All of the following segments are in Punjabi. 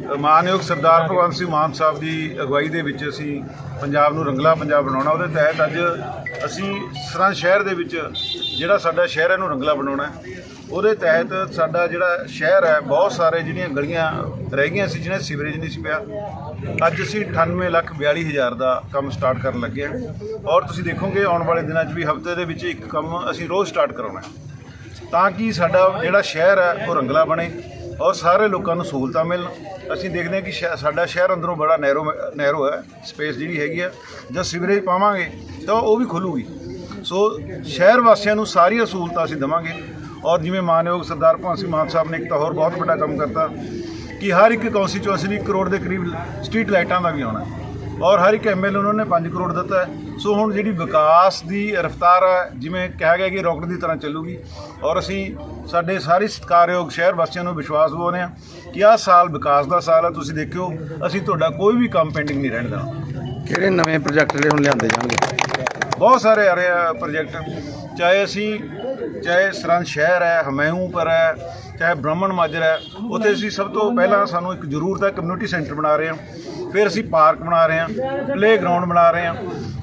ਮਾਨਯੋਗ ਸਰਦਾਰ ਭਗਵੰਤ ਸਿੰਘ ਮਾਨ ਸਾਹਿਬ ਦੀ ਅਗਵਾਈ ਦੇ ਵਿੱਚ ਅਸੀਂ ਪੰਜਾਬ ਨੂੰ ਰੰਗਲਾ ਪੰਜਾਬ ਬਣਾਉਣਾ, ਉਹਦੇ ਤਹਿਤ ਅੱਜ ਅਸੀਂ ਸਰਹੰਦ ਸ਼ਹਿਰ ਦੇ ਵਿੱਚ ਜਿਹੜਾ ਸਾਡਾ ਸ਼ਹਿਰ ਹੈ ਇਹਨੂੰ ਰੰਗਲਾ ਬਣਾਉਣਾ ਉਹਦੇ ਤਹਿਤ ਸਾਡਾ ਜਿਹੜਾ ਸ਼ਹਿਰ ਹੈ, ਬਹੁਤ ਸਾਰੇ ਜਿਹੜੀਆਂ ਗਲੀਆਂ ਰਹਿ ਗਈਆਂ ਸੀ, ਜਿਹਨਾਂ ਸੀਵਰੇਜ ਨਹੀਂ ਸੀ ਪਿਆ। ਅੱਜ ਅਸੀਂ 98 ਲੱਖ 42 ਹਜ਼ਾਰ ਦਾ ਕੰਮ ਸਟਾਰਟ ਕਰਨ ਲੱਗੇ ਹਾਂ। ਔਰ ਤੁਸੀਂ ਦੇਖੋਗੇ, ਆਉਣ ਵਾਲੇ ਦਿਨਾਂ 'ਚ ਵੀ ਹਫ਼ਤੇ ਦੇ ਵਿੱਚ ਇੱਕ ਕੰਮ ਅਸੀਂ ਰੋਜ਼ ਸਟਾਰਟ ਕਰਾਉਣਾ ਤਾਂ ਕਿ ਸਾਡਾ ਜਿਹੜਾ ਸ਼ਹਿਰ ਹੈ, ਉਹ ਰੰਗਲਾ ਬਣੇ। ਔਰ ਸਾਰੇ ਲੋਕਾਂ ਨੂੰ ਸਹੂਲਤਾਂ ਮਿਲਣ। ਅਸੀਂ ਦੇਖਦੇ ਹਾਂ ਕਿ ਸ਼ਹਿ- ਸਾਡਾ ਸ਼ਹਿਰ ਅੰਦਰੋਂ ਬੜਾ ਨੈਰੋ ਨੈਰੋ ਹੈ। ਸਪੇਸ ਜਿਹੜੀ ਹੈਗੀ ਆ ਜਦ ਸੀਵਰੇਜ ਪਾਵਾਂਗੇ, ਤਾਂ ਉਹ ਵੀ ਖੁੱਲੂਗੀ। ਸੋ ਸ਼ਹਿਰ ਵਾਸੀਆਂ ਨੂੰ ਸਾਰੀਆਂ ਸਹੂਲਤਾਂ ਅਸੀਂ ਦੇਵਾਂਗੇ। ਔਰ ਜਿਵੇਂ ਮਾਨਯੋਗ ਸਰਦਾਰ ਭਗਵੰਤ ਸਿੰਘ ਮਾਨ ਸਾਹਿਬ ਨੇ ਇੱਕ ਤਾਂ ਹੋਰ ਬਹੁਤ ਵੱਡਾ ਕੰਮ ਕਰਤਾ, ਕਿ ਹਰ ਇੱਕ ਕੌਂਸਟੀਚੁਐਂਸੀ ਲਈ ਕਰੋੜ ਦੇ ਕਰੀਬ ਸਟਰੀਟ ਲਾਈਟਾਂ ਦਾ ਵੀ ਆਉਣਾ ਔਰ ਹਰ ਇੱਕ ਐਮਐਲਏ ਉਹਨਾਂ ਨੇ 5 ਕਰੋੜ ਦਿੱਤਾ ਸੋ ਹੁਣ ਜਿਹੜੀ ਵਿਕਾਸ ਦੀ ਰਫ਼ਤਾਰ ਹੈ, ਜਿਵੇਂ ਕਿਹਾ ਗਿਆ ਕਿ ਰੌਕਟ ਦੀ ਤਰ੍ਹਾਂ ਚੱਲੂਗੀ, ਔਰ ਅਸੀਂ ਸਾਡੇ ਸਾਰੇ ਸਤਿਕਾਰਯੋਗ ਸ਼ਹਿਰ ਵਾਸੀਆਂ ਨੂੰ ਵਿਸ਼ਵਾਸ ਦਿਵਾਉਂਦੇ ਹਾਂ ਕਿ ਆਹ ਸਾਲ ਵਿਕਾਸ ਦਾ ਸਾਲ ਹੈ। ਤੁਸੀਂ ਦੇਖਿਓ, ਅਸੀਂ ਤੁਹਾਡਾ ਕੋਈ ਵੀ ਕੰਮ ਪੈਂਡਿੰਗ ਨਹੀਂ ਰਹਿਣ ਦੇਣਾ। ਕਿਹੜੇ ਨਵੇਂ ਪ੍ਰੋਜੈਕਟ ਜਿਹੜੇ ਹੁਣ ਲਿਆਂਦੇ ਜਾਣਗੇ? ਬਹੁਤ ਸਾਰੇ ਆ ਰਹੇ ਆ ਪ੍ਰੋਜੈਕਟ ਚਾਹੇ ਅਸੀਂ ਚਾਹੇ ਸਰਹੰਦ ਸ਼ਹਿਰ ਹੈ ਹਮੈੂਪਰ ਹੈ ਚਾਹੇ ਬ੍ਰਾਹਮਣ ਮਾਜਰ ਹੈ ਉੱਥੇ ਅਸੀਂ ਸਭ ਤੋਂ ਪਹਿਲਾਂ ਸਾਨੂੰ ਇੱਕ ਜ਼ਰੂਰਤ ਹੈ ਕਮਿਊਨਿਟੀ ਸੈਂਟਰ ਬਣਾ ਰਹੇ ਹਾਂ। ਫਿਰ ਅਸੀਂ ਪਾਰਕ ਬਣਾ ਰਹੇ ਹਾਂ ਪਲੇਅਗਰਾਊਂਡ ਬਣਾ ਰਹੇ ਹਾਂ।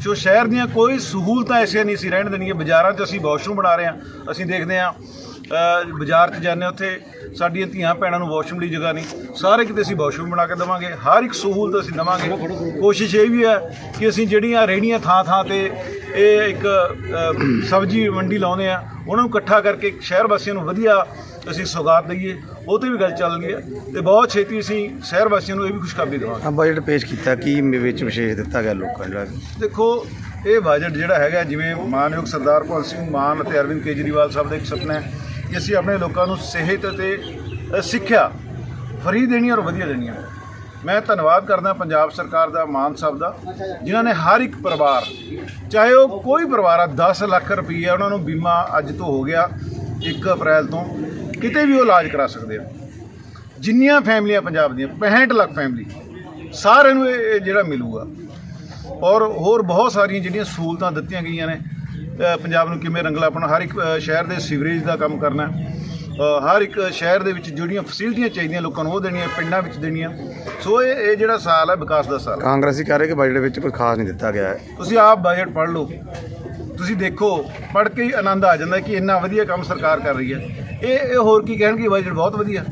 ਸੋ ਸ਼ਹਿਰ ਦੀਆਂ ਕੋਈ ਸਹੂਲਤਾਂ ਐਸੀਆਂ ਨਹੀਂ ਸੀ ਰਹਿਣ ਦੇਣੀਆਂ। ਬਾਜ਼ਾਰਾਂ 'ਚ ਅਸੀਂ ਵਾਸ਼ਰੂਮ ਬਣਾ ਰਹੇ ਹਾਂ। ਅਸੀਂ ਦੇਖਦੇ ਹਾਂ ਬਾਜ਼ਾਰ 'ਚ ਜਾਂਦੇ ਹਾਂ, ਉੱਥੇ। ਸਾਡੀਆਂ ਧੀਆਂ ਭੈਣਾਂ ਨੂੰ ਵਾਸ਼ਰੂਮ ਦੀ ਜਗ੍ਹਾ ਨਹੀਂ। ਸਾਰੇ ਕਿਤੇ ਅਸੀਂ ਵਾਸ਼ਰੂਮ ਬਣਾ ਕੇ ਦੇਵਾਂਗੇ। ਹਰ ਇੱਕ ਸਹੂਲਤ ਅਸੀਂ ਦੇਵਾਂਗੇ। ਕੋਸ਼ਿਸ਼ ਇਹ ਵੀ ਹੈ ਕਿ ਅਸੀਂ ਜਿਹੜੀਆਂ ਰੇਹੜੀਆਂ ਥਾਂ ਥਾਂ ਤੇ ਇਹ ਇੱਕ ਸਬਜ਼ੀ ਮੰਡੀ ਲਾਉਂਦੇ ਆ। ਉਹਨਾਂ ਨੂੰ ਇਕੱਠਾ ਕਰਕੇ ਸ਼ਹਿਰ ਵਾਸੀਆਂ ਨੂੰ ਵਧੀਆ ਅਸੀਂ ਸੌਗਾਤ ਦਈਏ। ਉਹ ਤੇ ਵੀ ਗੱਲ ਚੱਲ ਰਹੀ ਹੈ ਤੇ ਬਹੁਤ ਛੇਤੀ ਅਸੀਂ ਸ਼ਹਿਰ ਵਾਸੀਆਂ ਨੂੰ ਇਹ ਵੀ ਖੁਸ਼ਖਬਰੀ ਦੇਵਾਂਗੇ। ਬਜਟ ਪੇਸ਼ ਕੀਤਾ ਕੀ ਵਿੱਚ ਵਿਸ਼ੇਸ਼ ਦਿੱਤਾ ਗਿਆ ਲੋਕਾਂ ਜਿਹੜਾ ਦੇਖੋ ਇਹ ਬਜਟ ਜਿਹੜਾ ਹੈਗਾ ਜਿਵੇਂ ਮਾਨਯੋਗ ਸਰਦਾਰ ਭਗਵੰਤ ਸਿੰਘ ਮਾਨ ਅਤੇ ਅਰਵਿੰਦ ਕੇਜਰੀਵਾਲ ਸਾਹਿਬ ਦਾ ਇੱਕ ਸੁਪਨਾ ਹੈ ਕਿ ਅਸੀਂ ਆਪਣੇ ਲੋਕਾਂ ਨੂੰ ਸਿਹਤ ਅਤੇ ਸਿੱਖਿਆ ਫਰੀ ਦੇਣੀ ਔਰ ਵਧੀਆ ਦੇਣੀ ਹੈ। ਮੈਂ ਧੰਨਵਾਦ ਕਰਦਾ ਪੰਜਾਬ ਸਰਕਾਰ ਦਾ, ਮਾਨ ਸਾਹਿਬ ਦਾ, ਜਿਨ੍ਹਾਂ ਨੇ ਹਰ ਇੱਕ ਪਰਿਵਾਰ, ਚਾਹੇ ਉਹ ਕੋਈ ਪਰਿਵਾਰ ਆ 10 ਲੱਖ ਰੁਪਈਆ ਉਹਨਾਂ ਨੂੰ ਬੀਮਾ ਅੱਜ ਤੋਂ ਹੋ ਗਿਆ 1 ਅਪ੍ਰੈਲ ਤੋਂ, ਕਿਤੇ ਵੀ ਉਹ ਇਲਾਜ ਕਰਾ ਸਕਦੇ ਆ। ਜਿੰਨੀਆਂ ਫੈਮਲੀਆਂ ਪੰਜਾਬ ਦੀਆਂ 65 ਲੱਖ ਫੈਮਲੀ, ਸਾਰਿਆਂ ਨੂੰ ਇਹ ਜਿਹੜਾ ਮਿਲੂਗਾ। ਔਰ ਹੋਰ ਬਹੁਤ ਸਾਰੀਆਂ ਜਿਹੜੀਆਂ ਸਹੂਲਤਾਂ ਦਿੱਤੀਆਂ ਗਈਆਂ ਨੇ ਪੰਜਾਬ ਨੂੰ ਕਿਵੇਂ ਰੰਗਲਾ ਆਪਣਾ, ਹਰ ਇੱਕ ਸ਼ਹਿਰ ਦੇ ਸੀਵਰੇਜ ਦਾ ਕੰਮ ਕਰਨਾ ਹਰ ਇੱਕ ਸ਼ਹਿਰ ਦੇ ਵਿੱਚ ਜਿਹੜੀਆਂ ਫੈਸਿਲਿਟੀਆਂ ਚਾਹੀਦੀਆਂ ਲੋਕਾਂ ਨੂੰ ਉਹ ਦੇਣੀਆਂ ਪਿੰਡਾਂ ਵਿੱਚ ਦੇਣੀਆਂ। ਸੋ ਇਹ ਇਹ ਜਿਹੜਾ ਸਾਲ ਹੈ ਵਿਕਾਸ ਦਾ ਸਾਲ ਹੈ। ਕਾਂਗਰਸੀ ਕਹਿ ਰਹੇ ਕਿ ਬਜਟ ਵਿੱਚ ਕੋਈ ਖਾਸ ਨਹੀਂ ਦਿੱਤਾ ਗਿਆ ਹੈ। ਤੁਸੀਂ ਆਪ ਬਜਟ ਪੜ੍ਹ ਲਓ। ਤੁਸੀਂ ਦੇਖੋ ਪੜ੍ਹ ਕੇ ਹੀ ਆਨੰਦ ਆ ਜਾਂਦਾ ਕਿ ਇੰਨਾ ਵਧੀਆ ਕੰਮ ਸਰਕਾਰ ਕਰ ਰਹੀ ਹੈ। ਇਹ ਇਹ ਹੋਰ ਕੀ ਕਹਿਣਗੇ ਬਜਟ ਬਹੁਤ ਵਧੀਆ।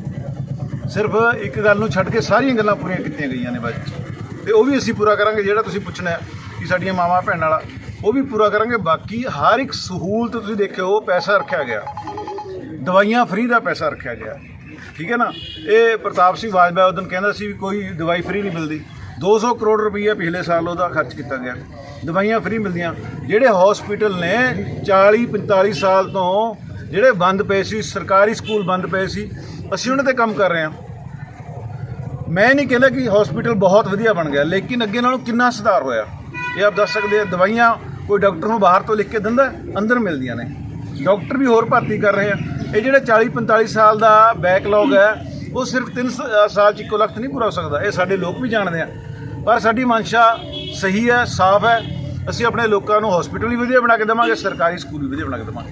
ਸਿਰਫ ਇੱਕ ਗੱਲ ਨੂੰ ਛੱਡ ਕੇ ਸਾਰੀਆਂ ਗੱਲਾਂ ਪੂਰੀਆਂ ਕੀਤੀਆਂ ਗਈਆਂ ਨੇ ਬਜਟ 'ਚ। ਤੇ ਉਹ ਵੀ ਅਸੀਂ ਪੂਰਾ ਕਰਾਂਗੇ ਜਿਹੜਾ ਤੁਸੀਂ ਪੁੱਛਣਾ ਹੈ ਕਿ ਸਾਡੀਆਂ ਮਾਵਾਂ ਭੈਣਾਂ ਵਾਲਾ ਉਹ ਵੀ ਪੂਰਾ ਕਰਾਂਗੇ। ਬਾਕੀ ਹਰ ਇੱਕ ਸਹੂਲਤ ਤੁਸੀਂ ਦੇਖਿਓ ਪੈਸਾ ਰੱਖਿਆ ਗਿਆ। ਦਵਾਈਆਂ ਫ੍ਰੀ ਦਾ ਪੈਸਾ ਰੱਖਿਆ ਗਿਆ। ਠੀਕ ਹੈ ਨਾ? ਇਹ ਪ੍ਰਤਾਪ ਸਿੰਘ ਬਾਜਵਾ ਉਦੋਂ ਕਹਿੰਦਾ ਸੀ ਵੀ ਕੋਈ ਦਵਾਈ ਫ੍ਰੀ ਨਹੀਂ ਮਿਲਦੀ। 200 ਕਰੋੜ ਰੁਪਈਆ ਪਿਛਲੇ ਸਾਲ ਉਹਦਾ ਖਰਚ ਕੀਤਾ ਗਿਆ। ਦਵਾਈਆਂ ਫ੍ਰੀ ਮਿਲਦੀਆਂ। ਜਿਹੜੇ ਹਸਪੀਟਲ ਨੇ 40 45 ਸਾਲ ਤੋਂ ਜਿਹੜੇ ਬੰਦ ਪਏ ਸੀ, ਸਰਕਾਰੀ ਸਕੂਲ ਬੰਦ ਪਏ ਸੀ, ਅਸੀਂ ਉਹਨਾਂ ਤੇ ਕੰਮ ਕਰ ਰਹੇ ਹਾਂ। ਮੈਂ ਨਹੀਂ ਕਹਿੰਦਾ ਕਿ ਹਸਪੀਟਲ ਬਹੁਤ ਵਧੀਆ ਬਣ ਗਿਆ, ਲੇਕਿਨ ਅੱਗੇ ਨਾਲੋਂ ਕਿੰਨਾ ਸੁਧਾਰ ਹੋਇਆ। ਇਹ ਆਪ ਦੱਸ ਸਕਦੇ ਆ, ਦਵਾਈਆਂ ਕੋਈ ਡਾਕਟਰ ਨੂੰ ਬਾਹਰ ਤੋਂ ਲਿਖ ਕੇ ਦਿੰਦਾ, ਅੰਦਰ ਮਿਲਦੀਆਂ ਨੇ। ਡਾਕਟਰ ਵੀ ਹੋਰ ਭਰਤੀ ਕਰ ਰਹੇ ਆ। ਇਹ ਜਿਹੜਾ 40 45 ਸਾਲ ਦਾ ਬੈਕਲੌਗ ਹੈ, ਉਹ ਸਿਰਫ 3 ਸਾਲ ਚ ਇੱਕੋ ਲੱਖ ਨਹੀਂ ਪੂਰਾ ਹੋ ਸਕਦਾ। ਇਹ ਸਾਡੇ ਲੋਕ ਵੀ ਜਾਣਦੇ ਆ। ਪਰ ਸਾਡੀ ਮਨਸ਼ਾ ਸਹੀ ਹੈ, ਸਾਫ਼ ਹੈ। ਅਸੀਂ ਆਪਣੇ ਲੋਕਾਂ ਨੂੰ ਹਸਪੀਟਲ ਵੀ ਵਧੀਆ ਬਣਾ ਕੇ ਦੇਵਾਂਗੇ, ਸਰਕਾਰੀ ਸਕੂਲ ਵੀ ਵਧੀਆ ਬਣਾ ਕੇ ਦੇਵਾਂਗੇ।